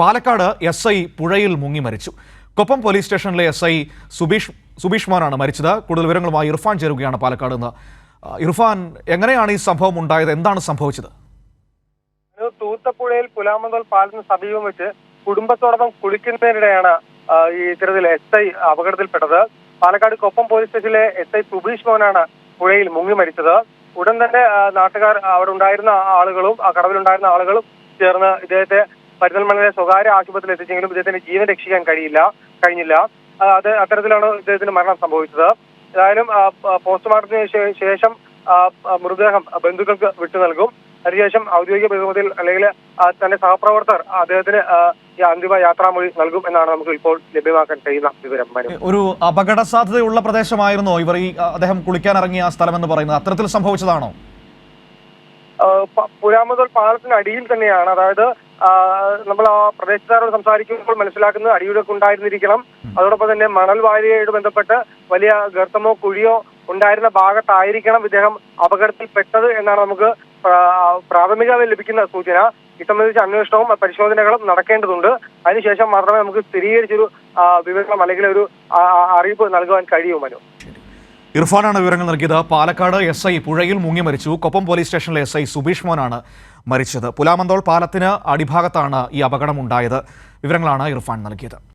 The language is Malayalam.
പാലക്കാട് എസ് ഐ പുഴയിൽ മുങ്ങി മരിച്ചു. കൊപ്പം പോലീസ് സ്റ്റേഷനിലെ എസ് ഐ സുബീഷ് സുബീഷ്മാനാണ് മരിച്ചത്. കൂടുതൽ വിവരങ്ങളുമായി ഇർഫാൻ ചേരുകയാണ് പാലക്കാട് നിന്ന് ഇർഫാൻ എങ്ങനെയാണ് ഈ സംഭവം ഉണ്ടായത്? എന്താണ് സംഭവിച്ചത്? തൂത്തപ്പുഴയിൽ പുലാമന്തോൾ പാലത്തിന് സമീപം വെച്ച് കുടുംബത്തോടൊപ്പം കുളിക്കുന്നതിനിടെയാണ് ഈ ഇത്തരത്തിൽ എസ് ഐ അപകടത്തിൽപ്പെട്ടത്. പാലക്കാട് കൊപ്പം പോലീസ് സ്റ്റേഷനിലെ എസ് ഐ സുബീഷ് മോഹനാണ് പുഴയിൽ മുങ്ങി മരിച്ചത്. ഉടൻ തന്നെ നാട്ടുകാർ അവിടെ ഉണ്ടായിരുന്ന ആളുകളും കടവിലുണ്ടായിരുന്ന ആളുകളും ചേർന്ന് ഇദ്ദേഹത്തെ പരുത്തൽമണ്ണയിലെ സ്വകാര്യ ആശുപത്രിയിൽ എത്തിച്ചെങ്കിലും ഇദ്ദേഹത്തിന് ജീവൻ രക്ഷിക്കാൻ കഴിയില്ല കഴിഞ്ഞില്ല. അത് അത്തരത്തിലാണ് ഇദ്ദേഹത്തിന് മരണം സംഭവിച്ചത്. ഏതായാലും പോസ്റ്റ്മോർട്ടത്തിന് ശേഷം മൃതദേഹം ബന്ധുക്കൾക്ക് വിട്ടു നൽകും. അതിനുശേഷം ഔദ്യോഗിക ബഹുമതിയിൽ അല്ലെങ്കിൽ തന്റെ സഹപ്രവർത്തകർ അദ്ദേഹത്തിന് ഈ അന്തിമ യാത്രാമൊഴി നൽകും എന്നാണ് നമുക്ക് ഇപ്പോൾ ലഭ്യമാക്കാൻ കഴിയുന്ന വിവരം. ഒരു അപകട സാധ്യതയുള്ള പ്രദേശമായിരുന്നോ ഇവർ ഈ അദ്ദേഹം കുളിക്കാൻ ഇറങ്ങിയ ആ സ്ഥലം എന്ന് പറയുന്നത്? അത്തരത്തിൽ സംഭവിച്ചതാണോ? പുരാമതൽ പാലത്തിന് അടിയിൽ തന്നെയാണ്. അതായത് നമ്മൾ ആ പ്രദേശത്താരോട് സംസാരിക്കുമ്പോൾ മനസ്സിലാക്കുന്നത് അടിയൊഴുക്ക് ഉണ്ടായിരുന്നിരിക്കണം. അതോടൊപ്പം തന്നെ മണൽ വാരികയോട് ബന്ധപ്പെട്ട് വലിയ ഗർത്തമോ കുഴിയോ ഉണ്ടായിരുന്ന ഭാഗത്തായിരിക്കണം ഇദ്ദേഹം അപകടത്തിൽപ്പെട്ടത് എന്നാണ് നമുക്ക് പ്രാ- പ്രാഥമികമായി ലഭിക്കുന്ന സൂചന. ഇത് സംബന്ധിച്ച അന്വേഷണവും പരിശോധനകളും നടക്കേണ്ടതുണ്ട്. അതിനുശേഷം മാത്രമേ നമുക്ക് സ്ഥിരീകരിച്ചൊരു വിവരണം അല്ലെങ്കിൽ ഒരു അറിയിപ്പ് നൽകുവാൻ കഴിയൂ മനു. ഇർഫാനാണ് വിവരങ്ങൾ നൽകിയത്. പാലക്കാട് എസ് ഐ പുഴയിൽ മുങ്ങി മരിച്ചു. കൊപ്പം പോലീസ് സ്റ്റേഷനിലെ എസ് ഐ സുബീഷ് മോനാണ് മരിച്ചത്. പുലാമന്തോൾ പാലത്തിന് അടിഭാഗത്താണ് ഈ അപകടമുണ്ടായത് വിവരങ്ങളാണ് ഇർഫാൻ നൽകിയത്.